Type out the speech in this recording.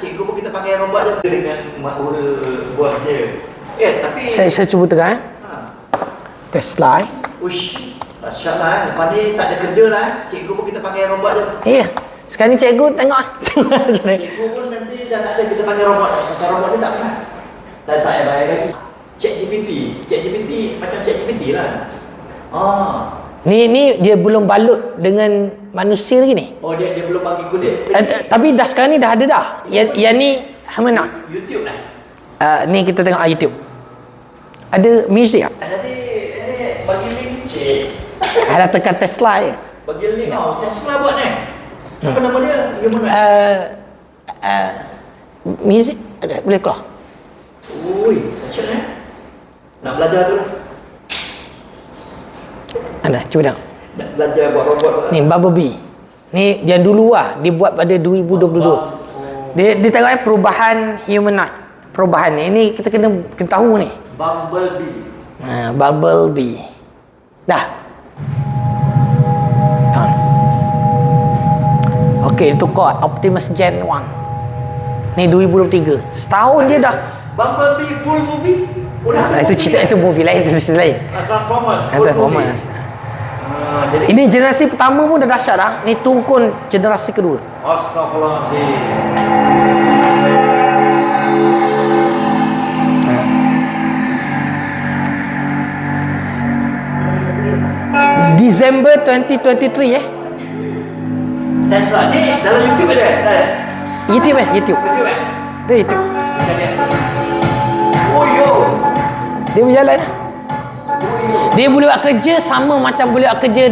Cikgu pun kita pakai robot je. Dengan makmura bos dia. Eh, tapi... Saya saya cuba terang eh. Ha. Tesla eh. Ush, dahsyat lah eh. Lepas ni tak ada kerja lah eh. Cikgu pun kita pakai robot je. Ya. Sekarang ni cikgu tengok ah. Cikgu pun nanti dah tak ada kita pakai robot. Pasal robot ni tak pernah. Tak tak payah bayar lagi. Chat GPT. Chat GPT macam chat GPT lah. Ah. Ni ni dia belum balut dengan manusia lagi ni. Oh dia dia belum bagi kulit. Eh, t- tapi dah sekarang ni dah ada dah. Yang yang ni mana? YouTube lah. Uh, ni kita tengok ah, YouTube. Ada music? Ah, Nanti eh, bagi link cik. Ada tekan Tesla je. Bagi link oh, Tesla buat ni. Apa nama dia? Human Rights. Uh, uh, music ada boleh keluar. Ui, dahsyat eh. Nak belajar tu lah. Ada, cuba tengok. Nak belajar buat robot. Ni Bumblebee. Ni yang dulu lah dibuat pada 2022. Dia dia tengok eh perubahan humanoid. Perubahan ni. Ini kita kena kena tahu ni. Bumblebee. Ha, Bumblebee. Dah. Ha. Okey, itu kod Optimus Gen 1. Ni 2023. Setahun dia dah. Bumblebee full movie? Oh, Ha, ada itu cerita itu movie lain itu cerita lain. Ah, Transformers. Ha. Ah, jadi Ini generasi pertama pun dah dahsyat dah. Ni turun generasi kedua. Astagfirullahaladzim. Disember 2023 eh. Tesla ni dalam YouTube ada? YouTube eh, YouTube. YouTube eh? Dia YouTube. Oh yo. Dia berjalan. Oh yo. Dia boleh buat kerja sama macam boleh buat kerja